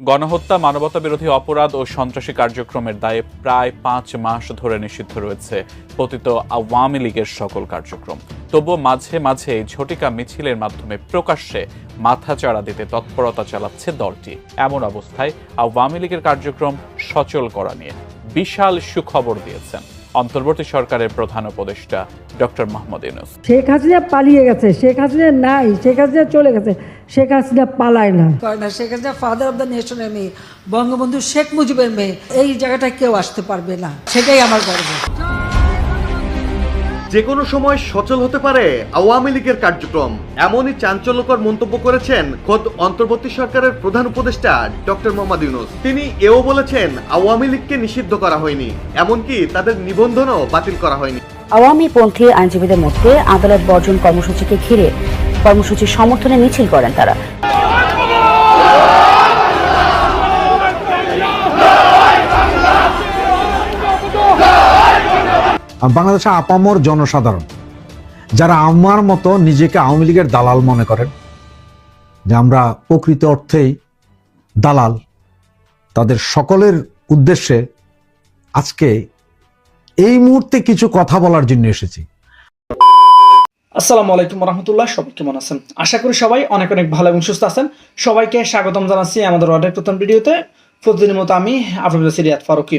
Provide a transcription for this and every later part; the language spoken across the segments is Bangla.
গণহত্যা মানবতা বিরোধী অপরাধ ও সন্ত্রাসী কার্যক্রমের দায়ে প্রায় পাঁচ মাস ধরে নিষিদ্ধ রয়েছে পতিত আওয়ামী লীগের সকল কার্যক্রম। তবুও মাঝে মাঝে এই ঝটিকা মিছিলের মাধ্যমে প্রকাশ্যে মাথাচাড়া দিতে তৎপরতা চালাচ্ছে দলটি। এমন অবস্থায় আওয়ামী লীগের কার্যক্রম সচল করা নিয়ে বিশাল সুখবর দিয়েছেন। অন্তর্বর্তী সরকারের প্রধান উপদেষ্টা ডক্টর মাহমুদ ইউনুস। শেখ হাসিনা পালিয়ে গেছে শেখ হাসিনা নাই শেখ হাসিনা চলে গেছে শেখ হাসিনা পালায় না। করে না Sheikh Hasina father of the নেশনের মেয়ে বঙ্গবন্ধু শেখ মুজিবের মেয়ে এই জায়গাটায় কেউ আসতে পারবে না সেটাই আমার গর্ব। যে কোনো সময় সচল হতে পারে আওয়ামী লীগের কার্যক্রম। এমনই চাঞ্চল্যকর মন্তব্য করেছেন খোদ অন্তর্বর্তী সরকারের প্রধান উপদেষ্টা ডক্টর মোহাম্মদ ইউনুস। তিনি এও বলেছেন, আওয়ামী লীগকে নিষিদ্ধ করা হয়নি, এমনকি তাদের নিবন্ধনও বাতিল করা হয়নি। আওয়ামী পন্থী আইনজীবীদের মধ্যে আদালত বর্জন কর্মসূচিকে ঘিরে কর্মসূচির সমর্থনে মিছিল করেন তারা। বাংলাদেশের আপামর জনসাধারণ, যারা আমার মতো নিজেকে আওয়ামী লীগের দালাল মনে করেন, যে আমরা প্রকৃত অর্থেই দালাল, তাদের সকলের উদ্দেশ্যে আজকে এই মুহূর্তে কিছু কথা বলার জন্য এসেছি। আসসালামু আলাইকুম রহমতুল্লাহ সবাই কেমন আছেন? আশা করি সবাই অনেক অনেক ভালো এবং সুস্থ আছেন। সবাইকে স্বাগতম জানাচ্ছি আমাদের অর্ডার প্রথম ভিডিওতে। প্রতিদিনের মতো আমি আপনাদের সিরিয়াত ফারুকি।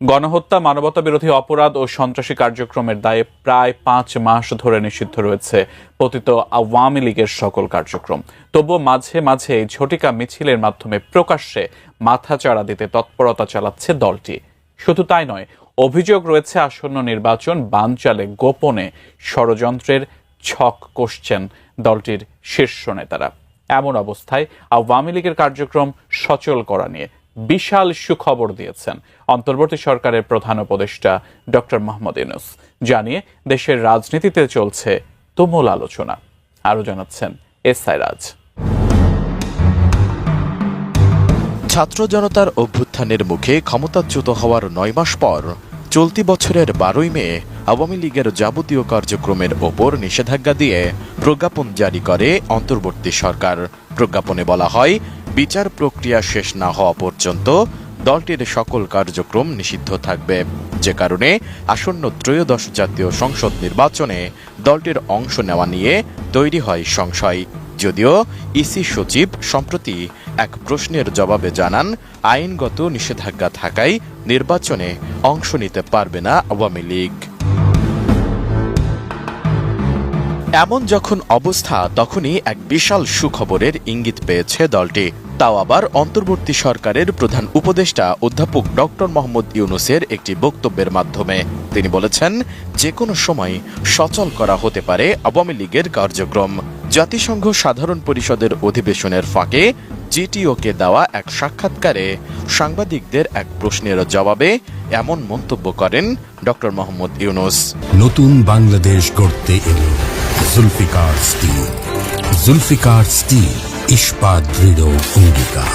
গণহত্যা মানবতা বিরোধী অপরাধ ও সন্ত্রাসী কার্যক্রমের দায়ে প্রায় পাঁচ মাস ধরে নিষিদ্ধ রয়েছে পতিত আওয়ামী লীগের সকল কার্যক্রম। তবুও মাঝে মাঝে এই ঝটিকা মিছিলের মাধ্যমে প্রকাশ্যে মাথাচাড়া দিতে তৎপরতা চালাচ্ছে দলটি। শুধু তাই নয়, অভিযোগ রয়েছে আসন্ন নির্বাচন বানচালে গোপনে ষড়যন্ত্রের ছক কষছেন দলটির শীর্ষ নেতারা। এমন অবস্থায় আওয়ামী লীগের কার্যক্রম সচল করা নিয়ে বিশাল সুখবর দিয়েছেন অন্তর্বর্তী সরকারের প্রধান উপদেষ্টা ডক্টর মোহাম্মদ ইউনুস, জানিয়ে দেশের রাজনীতিতে চলছে তুমুল আলোচনা। আরও জানাচ্ছেন এস আই রাজ। ছাত্র জনতার অভ্যুত্থানের মুখে ক্ষমতাচ্যুত হওয়ার নয় মাস পর চলতি বছরের বারোই মে আওয়ামী লীগের যাবতীয় কার্যক্রমের ওপর নিষেধাজ্ঞা দিয়ে প্রজ্ঞাপন জারি করে অন্তর্বর্তী সরকার। প্রজ্ঞাপনে বলা হয় বিচার প্রক্রিয়া শেষ না হওয়া পর্যন্ত দলটির সকল কার্যক্রম নিষিদ্ধ থাকবে। যে কারণে আসন্ন ত্রয়োদশ জাতীয় সংসদ নির্বাচনে দলটির অংশ নেওয়া নিয়ে তৈরি হয় সংশয়। যদিও ইসি সচিব সম্প্রতি এক প্রশ্নের জবাবে জানান, আইনগত নিষেধাজ্ঞা থাকায় নির্বাচনে অংশ নিতে পারবে না আওয়ামী লীগ। এমন যখন অবস্থা, তখনই এক বিশাল সুখবরের ইঙ্গিত পেয়েছে দলটি। তাও আবার অন্তর্বর্তী সরকারের প্রধান উপদেষ্টা অধ্যাপক ডক্টর মোহাম্মদ ইউনুসের একটি বক্তব্যের মাধ্যমে। তিনি বলেছেন যে কোনো সময় সচল করা হতে পারে আওয়ামী লীগের কার্যক্রম। জাতিসংঘ সাধারণ পরিষদের অধিবেশনের ফাঁকে জিটিওকে দেওয়া এক সাক্ষাৎকারে সাংবাদিকদের এক প্রশ্নের জবাবে এমন মন্তব্য করেন ডক্টর মোহাম্মদ ইউনুস। নতুন বাংলাদেশ গড়তে এলো। জুলফিকার স্টিল। জুলফিকার স্টিল ইস্পাত দৃঢ় অঙ্গীকার।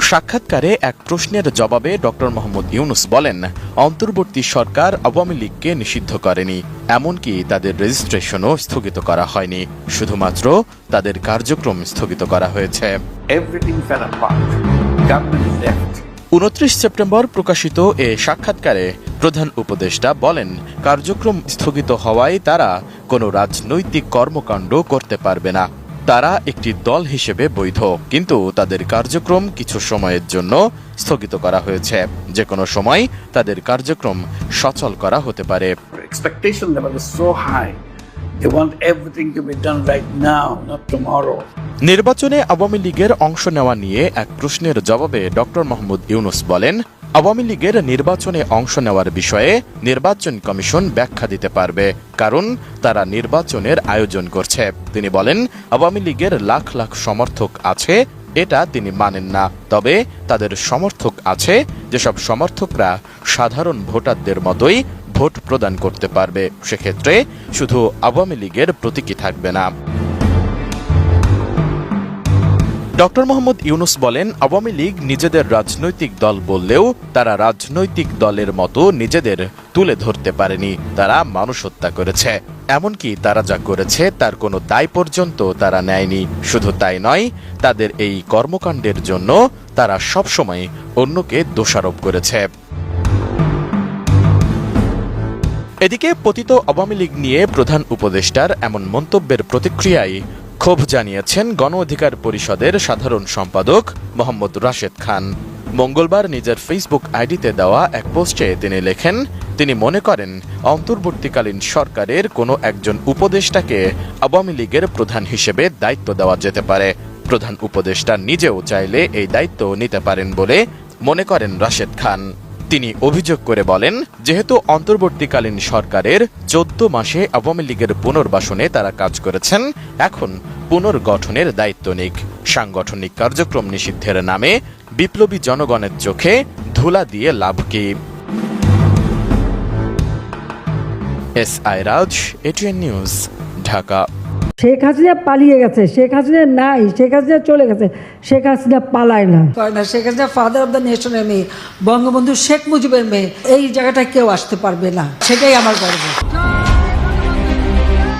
সাক্ষাৎকারে এক প্রশ্নের জবাবে ডক্টর মোহাম্মদ ইউনুস বলেন অন্তর্বর্তী সরকার আওয়ামী লীগকে নিষিদ্ধ করেনি এমনকি তাদের রেজিস্ট্রেশনও স্থগিত করা হয়নি। শুধুমাত্র তাদের কার্যক্রম স্থগিত করা হয়েছে। উনত্রিশ সেপ্টেম্বর প্রকাশিত এ সাক্ষাৎকারে প্রধান উপদেষ্টা বলেন, কার্যক্রম স্থগিত হওয়ায় তারা কোনো রাজনৈতিক কর্মকাণ্ড করতে পারবে না। তারা একটি দল হিসেবে বৈধ, কিন্তু তাদের কার্যক্রম কিছু সময়ের জন্য স্থগিত করা হয়েছে। যে কোনো সময় তাদের কার্যক্রম সচল করা হতে পারে। Expectation level is so high. নির্বাচনে আওয়ামী লীগের অংশ নেওয়া নিয়ে এক প্রশ্নের জবাবে ডক্টর মোহাম্মদ ইউনুস বলেন, আওয়ামী লীগের নির্বাচনে অংশ নেওয়ার বিষয়ে নির্বাচন কমিশন ব্যাখ্যা দিতে পারবে, কারণ তারা নির্বাচনের আয়োজন করছে। তিনি বলেন, আওয়ামী লীগের লাখ লাখ সমর্থক আছে, এটা তিনি মানেন না। তবে তাদের সমর্থক আছে, যেসব সমর্থকরা সাধারণ ভোটারদের মতোই ভোট প্রদান করতে পারবে। সেক্ষেত্রে শুধু আওয়ামী লীগের প্রতীকী থাকবে না। ডক্টর মোহাম্মদ ইউনুস বলেন, আওয়ামী লীগ নিজেদের রাজনৈতিক দল বললেও তারা রাজনৈতিক দলের মতো নিজেদের তুলে ধরতে পারেনি। তারা মানুষ হত্যা করেছে। এমনকি তারা যা করেছে, তার কোনো দায় পর্যন্ত তারা নেয়নি। শুধু তাই নয়, তাদের এই কর্মকাণ্ডের জন্য তারা সবসময় অন্যকে দোষারোপ করেছে। এদিকে, পতিত আওয়ামী লীগ নিয়ে প্রধান উপদেষ্টার এমন মন্তব্যের প্রতিক্রিয়ায় ক্ষোভ জানিয়েছেন গণ অধিকার পরিষদের সাধারণ সম্পাদক মোহাম্মদ রাশেদ খান। মঙ্গলবার নিজের ফেসবুক আইডিতে দেওয়া এক পোস্টে তিনি লেখেন, তিনি মনে করেন, অন্তর্বর্তীকালীন সরকারের কোনো একজন উপদেষ্টাকে আওয়ামী লীগের প্রধান হিসেবে দায়িত্ব দেওয়া যেতে পারে। প্রধান উপদেষ্টা নিজেও চাইলে এই দায়িত্ব নিতে পারেন বলে মনে করেন রাশেদ খান। তিনি অভিযোগ করে বলেন, যেহেতু অন্তর্বর্তীকালীন সরকারের চোদ্দ মাসে আওয়ামী লীগের পুনর্বাসনে তারা কাজ করেছেন, এখন পুনর্গঠনের দায়িত্ব নিক। সাংগঠনিক কার্যক্রম নিষিদ্ধের নামে বিপ্লবী জনগণের চোখে ধুলা দিয়ে লাভ কি? S I Raj, ATN news, Dhaka. Sheikh Hasina পালিয়ে গেছে, শেখ হাসিনা নাই, শেখ হাসিনা চলে গেছে, শেখ হাসিনা পালায় না। পায় না, Sheikh Hasina father of the নেশনের মেয়ে, বঙ্গবন্ধু শেখ মুজিবের মেয়ে, এই জায়গাটায় কেউ আসতে পারবে না, সেটাই আমার গর্ব।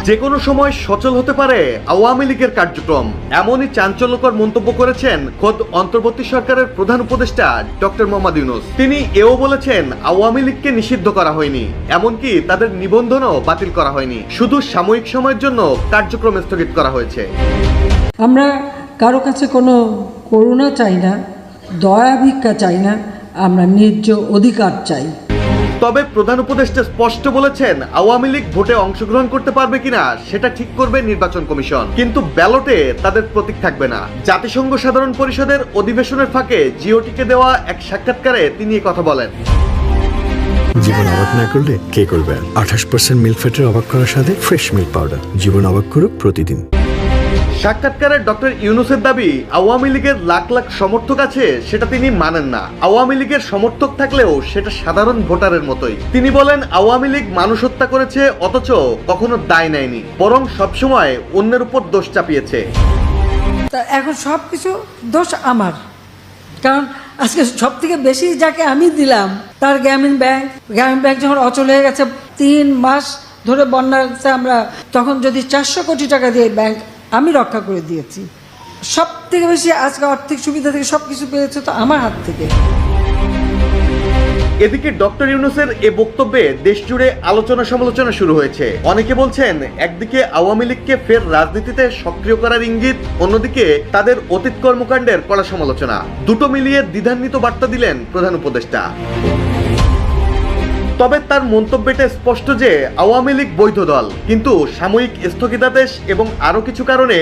যে কোনো সময় সচল হতে পারে আওয়ামী লীগের কার্যক্রম। এমনই চাঞ্চল্যকর মন্তব্য করেছেন খোদ অন্তর্বর্তী সরকারের প্রধান উপদেষ্টা ডক্টর মোহাম্মদ ইউনুস। তিনি এও বলেছেন, আওয়ামী লীগকে নিষিদ্ধ করা হয়নি, এমনকি তাদের নিবন্ধনও বাতিল করা হয়নি। শুধু সাময়িক সময়ের জন্য কার্যক্রম স্থগিত করা হয়েছে। আমরা কারও কাছে কোনো করুণা চাই না, দয়া ভিক্ষা চাই না, আমরা ন্যায্য অধিকার চাই। তবে প্রধান উপদেষ্টা স্পষ্ট বলেছেন, আওয়ামী লীগ ভোটে অংশগ্রহণ করতে পারবে কিনা সেটা ঠিক করবে নির্বাচন কমিশন। কিন্তু ব্যালটে তাদের প্রতীক থাকবে না। জাতিসংঘ সাধারণ পরিষদের অধিবেশনের ফাঁকে জিওটিকে দেওয়া এক সাক্ষাৎকারে তিনি কথা বলেন। জীবন অবাক না করলে কে করবে? আঠাশ পার্সেন্ট মিল্ক ফ্যাটের অবাক করার সাথে ফ্রেশ মিল্ক পাউডার জীবন অবাক করুক প্রতিদিন। সাক্ষাৎকারে ডক্টর ইউনুসের দাবি, আওয়ামী লীগের লাখ লাখ সমর্থক আছে, সেটা তিনি মানেন না। আওয়ামী লীগের সমর্থক থাকলেও সেটা সাধারণ ভোটারের মতোই। তিনি বলেন, আওয়ামী লীগ মানুষ হত্যা করেছে, অথচ কখনো দায় নেয়নি, বরং সবসময় অন্যের উপর দোষ চাপিয়েছে। এখন সব কিছু দোষ আমার। কারণ আজকে সব থেকে বেশি যাকে আমি দিলাম, তার গ্রামীণ ব্যাংক গ্রামীণ ব্যাংক যখন অচল হয়ে গেছে, তিন মাস ধরে বন্যাতে আমরা তখন যদি চারশো কোটি টাকা দিয়ে ব্যাংক আমি রক্ষা করে দিয়েছি। সব থেকে বেশি আজকে আর্থিক সুবিধা থেকে সব কিছু পেয়েছে তো আমার হাত থেকে। এদিকে ডক্টর ইউনুসের এ বক্তব্যে দেশ জুড়ে আলোচনা সমালোচনা শুরু হয়েছে। অনেকে বলছেন, একদিকে আওয়ামী লীগকে ফের রাজনীতিতে সক্রিয় করার ইঙ্গিত, অন্যদিকে তাদের অতীত কর্মকাণ্ডের কড়া সমালোচনা। দুটো মিলিয়ে দ্বিধান্বিত বার্তা দিলেন প্রধান উপদেষ্টা। তবে তার মন্তব্যটা স্পষ্ট যে আওয়ামী লীগ বৈধ দল। কিন্তু সাময়িক স্থগিতাদেশ এবং আরও কিছু কারণে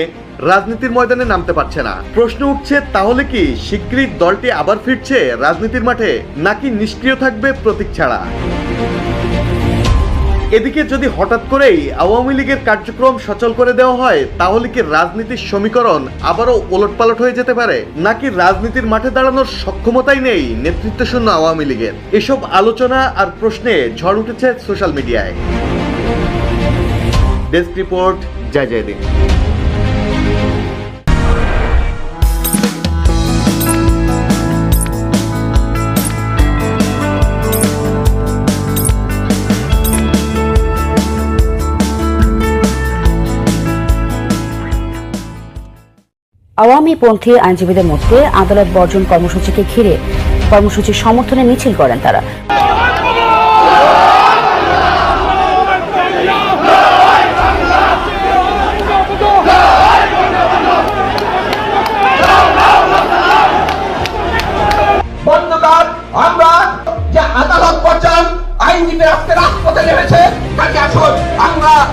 রাজনীতির ময়দানে নামতে পারছে না। প্রশ্ন উঠছে, তাহলে কি শিগগিরই দলটি আবার ফিরছে রাজনীতির মাঠে, নাকি নিষ্ক্রিয় থাকবে প্রতীক ছাড়া? এদিকে যদি হঠাৎ করেই আওয়ামী লীগের কার্যক্রম সচল করে দেওয়া হয়, তাহলে কি রাজনীতির সমীকরণ আবারও ওলটপালট হয়ে যেতে পারে? নাকি রাজনীতির মাঠে দাঁড়ানোর সক্ষমতাই নেই নেতৃত্ব শূন্য আওয়ামী লীগের? এসব আলোচনা আর প্রশ্নে ঝড় উঠেছে সোশ্যাল মিডিয়ায়। ডেস্ক রিপোর্ট, জয় জয়দিন আওয়ামী আওয়ামীপন্থী আইনজীবীদের মধ্যে আদালত বর্জন কর্মসূচিকে ঘিরে কর্মসূচির সমর্থনে মিছিল করেন তারা। আমরা যে আদালত পর্যান আইনজীবী আজকে রাজপথে নেমেছে, তাকে আমরা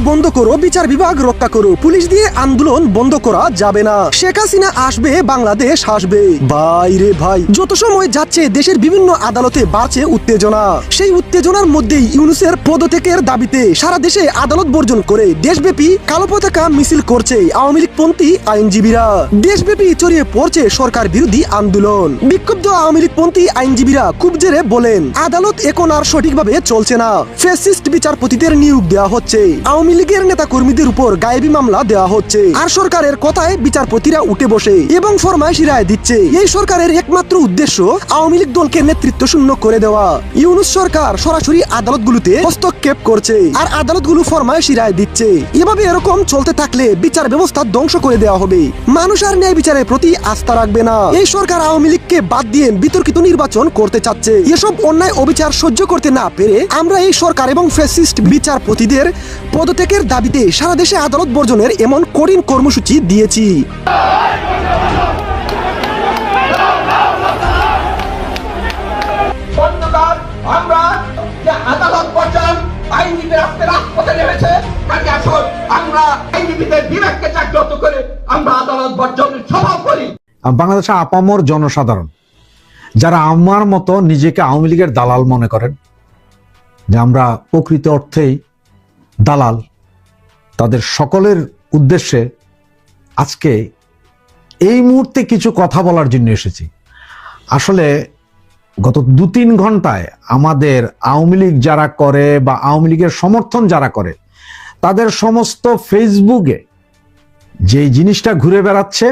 বন্ধ করো, বিচার বিভাগ রক্ষা করো, পুলিশ দিয়ে আন্দোলন বন্ধ করা যাবে না। শেখ হাসিনা আসবে, বাংলাদেশ আসবে। ভাই রে ভাই, যত সময় যাচ্ছে, দেশের বিভিন্ন আদালতে বাড়ছে উত্তেজনা। সেই উত্তেজনার মধ্যেই ইউনুসের পদত্যাগের দাবিতে সারা দেশে আদালত বর্জন করে দেশব্যাপী কালো পতাকা মিছিল করছে আওয়ামী লীগপন্থী আইনজীবীরা। দেশব্যাপী ছড়িয়ে পড়ছে সরকার বিরোধী আন্দোলন। বিক্ষুব্ধ আওয়ামী লীগপন্থী আইনজীবীরা খুব জেরে বলেন আদালত এখন আর সঠিকভাবে চলছে না। ফেসিস্ট বিচারপতিদের নিয়োগ দেওয়া হচ্ছে। আওয়ামী লীগের নেতা কর্মীদের উপর গায়েবী মামলা দেওয়া হচ্ছে। আর সরকারের কথায় বিচারপতিরা উঠে বসে এবং ফরমাইশি রায় দিচ্ছে। এই সরকারের একমাত্র উদ্দেশ্য আওয়ামী লীগ দলকে নেতৃত্ব শূন্য করে দেওয়া। ইউনুস সরকার সরাসরি আদালতগুলোতে হস্তক্ষেপ করছে আর আদালতগুলো ফরমাইশি রায় দিচ্ছে। এভাবে এরকম চলতে থাকলে বিচার ব্যবস্থা ধ্বংস করে দেওয়া হবে। মানুষ আর ন্যায় বিচারের প্রতি আস্থা রাখবে না। এই সরকার আওয়ামী লীগকে বাদ দিয়ে বিতর্কিত নির্বাচন করতে চাচ্ছে। এসব অন্যায় অবিচার সহ্য করতে না পেরে আমরা এই সরকার এবং ফ্যাসিস্ট বিচারপতিদের পদত্যাগের দাবিতে সারা দেশে আদালত বর্জনের এমন কঠিন কর্মসূচি দিয়েছি। আমরা যে আদালত বর্জন আইনজীবী রাস্তায় রাজপথে নেমেছে কাজে আসুন আমরা আইনজীবীদের বিবেককে জাগ্রত করে আমরা আদালত বর্জনের সভা করি। বাংলাদেশের আপামর জনসাধারণ যারা আমার মতো নিজেকে আওয়ামী লীগের দালাল মনে করেন, যে আমরা প্রকৃত অর্থেই দালাল, তাদের সকলের উদ্দেশ্যে আজকে এই মুহূর্তে কিছু কথা বলার জন্য এসেছি। আসলে গত দু তিন ঘন্টায় আমাদের আওয়ামী লীগ যারা করে বা আওয়ামী লীগের সমর্থন যারা করে, তাদের সমস্ত ফেসবুকে যে জিনিসটা ঘুরে বেড়াচ্ছে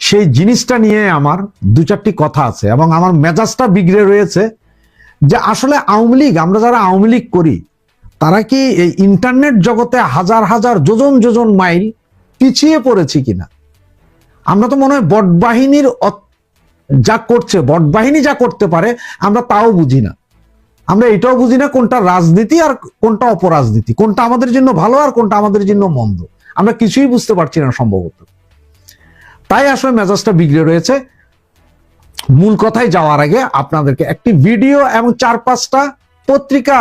সেই জিনিসটা নিয়ে আমার দু চারটি কথা আছে এবং আমার মেজাজটা বিগড়ে রয়েছে যে আসলে আওয়ামী লীগ, আমরা যারা আওয়ামী লীগ করি, তারা কি এই ইন্টারনেট জগতে হাজার হাজার, যোজন যোজন মাইল পিছিয়ে পড়েছি কিনা? আমরা তো মনে হয় বট বাহিনীর যা করছে, বট বাহিনী যা করতে পারে, আমরা তাও বুঝি না। আমরা এটাও বুঝি না কোনটা রাজনীতি আর কোনটা অপরাজনীতি, কোনটা আমাদের জন্য ভালো আর কোনটা আমাদের জন্য মন্দ। আমরা কিছুই বুঝতে পারছি না সম্ভবত। তাই আসলে মেজাজটা বিগড়ে রয়েছে। মূল কথায় যাওয়ার আগে আপনাদেরকে একটি ভিডিও এবং চার পাঁচটা পত্রিকা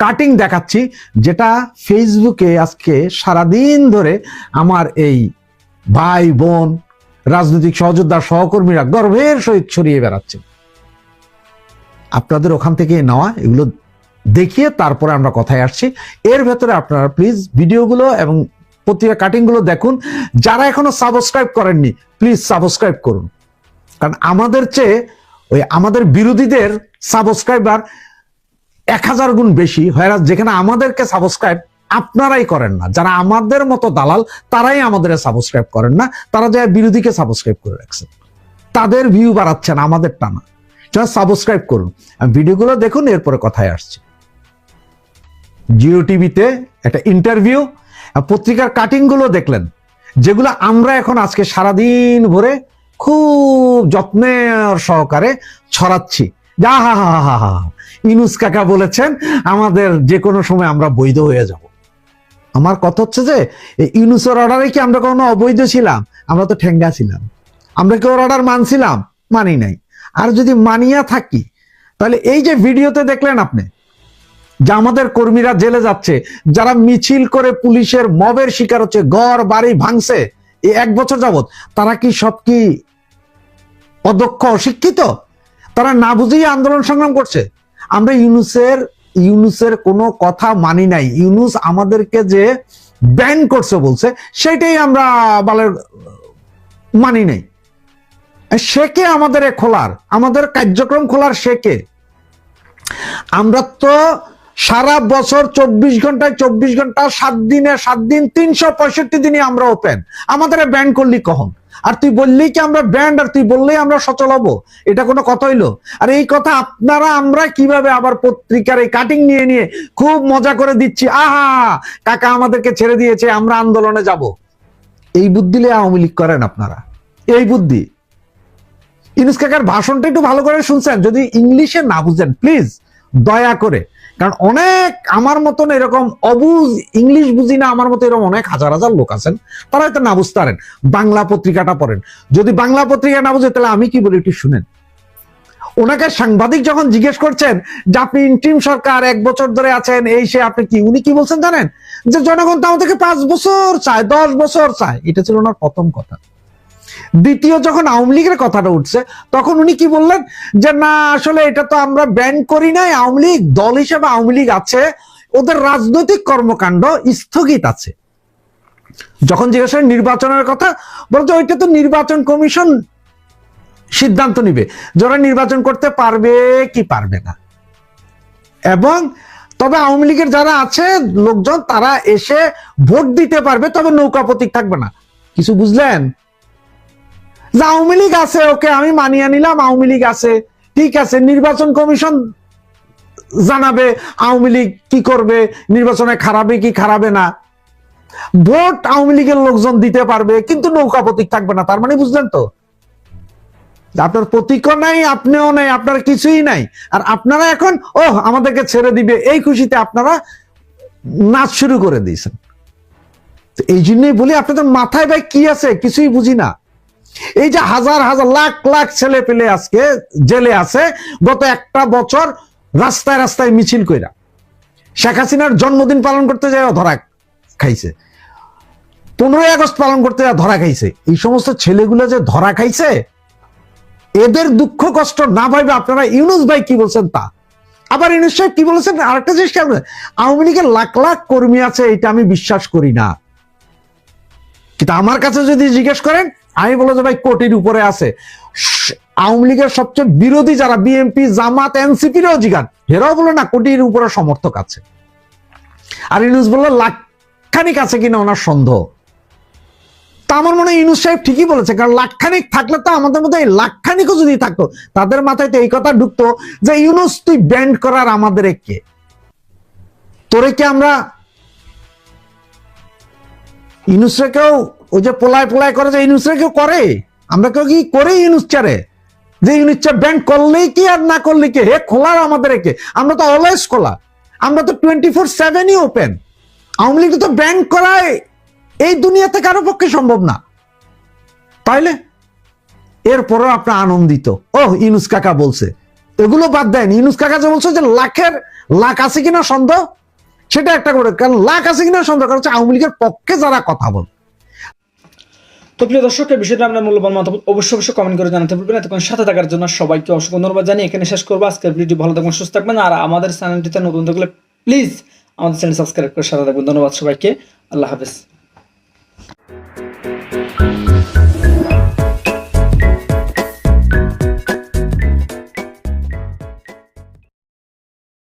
কাটিং দেখাচ্ছি, যেটা ফেসবুকে আজকে সারাদিন ধরে আমার এই ভাই, বোন, রাজনৈতিক সহযোদ্ধা, সহকর্মীরা গর্বের সহিত ছড়িয়ে বেড়াচ্ছে। আপনাদের ওখান থেকে নেওয়া, এগুলো দেখিয়ে তারপরে আমরা কথায় আসছি। এর ভেতরে আপনারা প্লিজ ভিডিওগুলো এবং পত্রিকা কাটিংগুলো দেখুন। যারা এখনও সাবস্ক্রাইব করেননি প্লিজ সাবস্ক্রাইব করুন। কারণ আমাদের চেয়ে ওই আমাদের বিরোধীদের সাবস্ক্রাইবার এক হাজার গুণ বেশি। হয়রাস যেখানে আমাদেরকে সাবস্ক্রাইব আপনারাই করেন না। যারা আমাদের মতো দালাল, তারাই আমাদের সাবস্ক্রাইব করেন না। তারা যারা বিরোধীকে সাবস্ক্রাইব করে রাখছেন তাদের ভিউ বাড়াচ্ছেন আমাদের টানা। যারা সাবস্ক্রাইব করুন। আর ভিডিওগুলো দেখুন, এরপরে কথায় আসছি। জিও টিভিতে একটা ইন্টারভিউ পত্রিকার কাটিংগুলো দেখলেন, যেগুলো আমরা এখন আজকে সারাদিন ভরে খুব যত্নের সহকারে ছড়াচ্ছি। যা হা হা হা হা ইনুস কাকা বলেছেন, আমাদের যে কোনো সময় আমরা বৈধ হয়ে যাব। আমার কথা হচ্ছে যে, এই ইউনুসের অর্ডারে কি আমরা কোনো অবৈধ ছিলাম? আমরা তো ঠেঙ্গা ছিলাম। আমরা কি ওর অর্ডার মানছিলাম? মানি নাই। আর যদি মানিয়া থাকি, তাহলে এই যে ভিডিওতে দেখলেন আপনি যে আমাদের কর্মীরা জেলে যাচ্ছে, যারা মিছিল করে পুলিশের মবের শিকার হচ্ছে, ঘর, বাড়ি ভাঙছে, এই এক বছর যাবত তারা কি সব কি অদক্ষ, অশিক্ষিত? তারা না বুঝেই আন্দোলন সংগ্রাম করছে। আমরা ইউনুসের ইউনুসের কোনো কথা মানি নাই। ইউনুস আমাদেরকে যে ব্যান করছে বলছে, সেটাই আমরা বালের মানি নাই। সে কে আমাদের খোলার? আমাদের কার্যক্রম খোলার সে কে? আমরা তো সারা বছর চব্বিশ ঘন্টায় চব্বিশ ঘণ্টা, সাত দিনে সাত দিন, তিনশো পঁয়ষট্টি দিনই আমরা ওপেন আমাদের ব্যান করলি কখন? আর তুই বললি কি আমরা ব্যান্ড আর তুই বললেই আমরা সচল হব? এটা কোনো কথা হইল? আর এই কথা আপনারা, আমরা কীভাবে আবার পত্রিকার এই কাটিং নিয়ে নিয়ে খুব মজা করে দিচ্ছি। আহা! কাকা আমাদেরকে ছেড়ে দিয়েছে, আমরা আন্দোলনে যাব। এই বুদ্ধিলে আওয়ামী লীগ করেন আপনারা। এই বুদ্ধি। ইনুস কাকার ভাষণটা একটু ভালো করে শুনছেন। যদি ইংলিশে না বুঝেন প্লিজ দয়া করে। কারণ অনেক আমার মতন এরকম অবুজ ইংলিশ বুঝি না, আমার মতো এরকম অনেক হাজার হাজার লোক আছেন। তারা হয়তো না বুঝতে পারেন। বাংলা পত্রিকাটা পড়েন। যদি বাংলা পত্রিকা না বুঝে, তাহলে আমি কি বলি একটু শুনেন। ওনাকে সাংবাদিক যখন জিজ্ঞেস করছেন যে আপনি ইন্টিম সরকার, এক বছর ধরে আছেন, এই সে, আপনি কি, উনি কি বলছেন জানেন? যে জনগণ তো আমাদেরকে পাঁচ বছর চায়, দশ বছর চায়। এটা ছিল ওনার প্রথম কথা। দ্বিতীয় যখন আওয়ামী লীগের কথাটা উঠছে, তখন উনি কি বললেন? যে না, আসলে এটা তো আমরা ব্যান করি নাই, আওয়ামী লীগ, দল হিসেবে আওয়ামী লীগ আছে, ওদের রাজনৈতিক কর্মকাণ্ড স্থগিত আছে। যখন জিজ্ঞেস নির্বাচনের কথা বলতো ওইটা তো নির্বাচন কমিশন সিদ্ধান্ত নিবে যারা নির্বাচন করতে পারবে কি পারবে না। এবং তবে আওয়ামী লীগের যারা আছে, লোকজন, তারা এসে ভোট দিতে পারবে, তবে নৌকা প্রতীক থাকবে না। কিছু বুঝলেন? আওয়ামী লীগ আছে, ওকে আমি মানিয়ে নিলাম, আওয়ামী লীগ আছে। ঠিক আছে, নির্বাচন কমিশন জানাবে আওয়ামী লীগ কি করবে, নির্বাচনে খারাপে কি খারাপে না। ভোট আওয়ামী লীগের লোকজন দিতে পারবে, কিন্তু নৌকা প্রতীক থাকবে না, তার মানে বুঝলেন তো? আপনার প্রতীকও নাই, আপনিও নাই, আপনার কিছুই নাই। আর আপনারা এখন ও আমাদেরকে ছেড়ে দিবে, এই খুশিতে আপনারা নাচ শুরু করে দিয়েছেন। এই জন্যই বলি, আপনাদের মাথায় ভাই কি আছে? কিছুই বুঝি না। এই যে হাজার হাজার লাখ লাখ ছেলে পেলে আজকে জেলে আছে, গত একটা বছর রাস্তায় রাস্তায় মিছিল কইরা। শেখ হাসিনার জন্মদিন পালন করতে যায় ধরা খাইছে। পনেরোই আগস্ট পালন করতে যায় ধরা খাইছে। এই সমস্ত ছেলেগুলো যে ধরা খাইছে, এদের দুঃখ কষ্ট না ভাইবে আপনারা ইউনুস ভাই কি বলছেন তা? আবার ইউনুস সাহেব কি বলেছেন? আরেকটা জিনিস আওয়ামী লীগের লাখ লাখ কর্মী আছে এটা আমি বিশ্বাস করি না। কিন্তু আমার কাছে যদি জিজ্ঞেস করেন আমি বলে যে ভাই কোটির উপরে আছে। আওয়ামী লীগের সবচেয়ে বিরোধী যারা বিএনপি, জামাত এনসিপিরও জিগান হেরাও বলে না কোটির উপরে সমর্থক আছে। আর ইউনুস বলল, লাখখানিক আছে কিনা ওনার সন্দেহ। তা আমার মনে হয় ইউনুস সাহেব ঠিকই বলেছে, কারণ লাখখানিক থাকলে তো আমাদের মধ্যে এই লাখখানিকও যদি থাকতো, তাদের মাথায় তো এই কথা ঢুকতো যে, ইউনুস, তুই ব্যান্ড করার আমাদের কে তোরে কি আমরা ইউনুসরা কেউ ওই যে পোলায় পোলায় করে যে ইউনুসরা কেউ করে? আমরা কেউ কি করে ইউনুস চারে যে ইউনিট চা ব্যান্ড করলেই কি আর না করলে কি? হে খোলার আমাদের একে। আমরা তো অলওয়েজ খোলা। আমরা তো টোয়েন্টি ফোর সেভেনই ওপেন আওয়ামী লীগ তো ব্যান্ড করায়। এই দুনিয়াতে কারও পক্ষে সম্ভব না। তাইলে? এরপরও আপনার আনন্দিত। ও ইনুস কাকা বলছে। এগুলো বাদ দেন। ইনুস কাকা যে বলছে যে লাখের লাখ আছে কিনা সন্দেহ? সেটা একটা করে। কারণ লাখ আছে কিনা সন্দেহ? কারণ হচ্ছে আওয়ামী লীগের পক্ষে যারা কথা বল। তো প্রিয় দর্শক, এই বিষয়টা আপনার মূল্যবান মতামত অবশ্যই অবশ্যই কমেন্ট করে জানাতে পারবেন এতক্ষণ সাথে থাকার জন্য সবাইকে অসংখ্য ধন্যবাদ জানিয়ে এখানে শেষ করব। আজকের ভিডিও ভালো থাকবেন, সুস্থ থাকবেন। আর আমাদের চ্যানেলটিতে নতুন থাকলে প্লিজ আমাদের চ্যানেল সাবস্ক্রাইব করে সাথে থাকবেন। ধন্যবাদ সবাইকে। আল্লাহ হাফেজ।